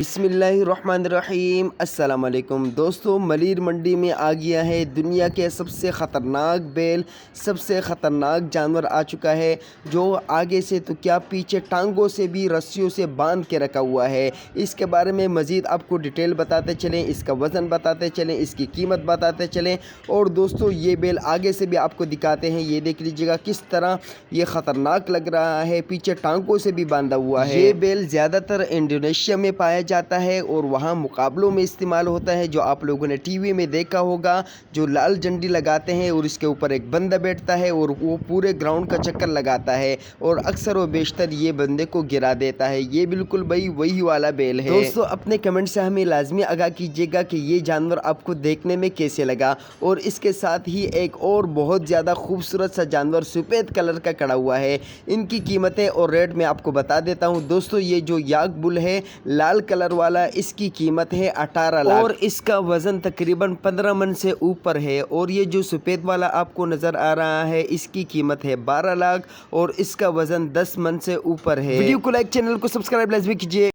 बिसमीम अस्सलाम दोस्तों, मलिर मंडी में आ गया है दुनिया के सबसे ख़तरनाक बेल, सबसे ख़तरनाक जानवर आ चुका है, जो आगे से तो क्या पीछे टांगों से भी रस्सियों से बाँध के रखा हुआ है। इसके बारे में मज़ीद आपको डिटेल बताते चलें, इसका वज़न बताते चलें, इसकी कीमत बताते चलें, और दोस्तों, ये बेल आगे से भी आपको दिखाते हैं। ये देख लीजिएगा किस तरह ये ख़तरनाक लग रहा है, पीछे टांगों से भी बांधा हुआ है। ये बेल ज़्यादातर इंडोनेशिया में पाया जाता है और वहाँ मुकाबलों में इस्तेमाल होता है, जो आप लोगों ने टीवी में देखा होगा, जो लाल झंडी लगाते हैं और इसके ऊपर एक बंदा बैठता है और वो पूरे ग्राउंड का चक्कर लगाता है और अक्सर व बेशतर ये बंदे को गिरा देता है। ये बिल्कुल भाई वही वाला बेल है। दोस्तों, अपने कमेंट से हमें लाजमी आगा कीजिएगा कि ये जानवर आपको देखने में कैसे लगा और इसके साथ ही एक और बहुत ज़्यादा खूबसूरत सा जानवर सफ़ेद कलर का कड़ा हुआ है। इनकी कीमतें और रेट मैं आपको बता देता हूँ। दोस्तों, ये जो याग बुल है, लाल कलर कलर वाला इसकी कीमत है अठारह लाख। और इसका वज़न तकरीबन पंद्रह मन से ऊपर है। और ये जो सफ़ेद वाला आपको नज़र आ रहा है इसकी कीमत है बारह लाख और इसका वज़न दस मन से ऊपर है। वीडियो को लाइक चैनल को सब्सक्राइब लाजमी कीजिए।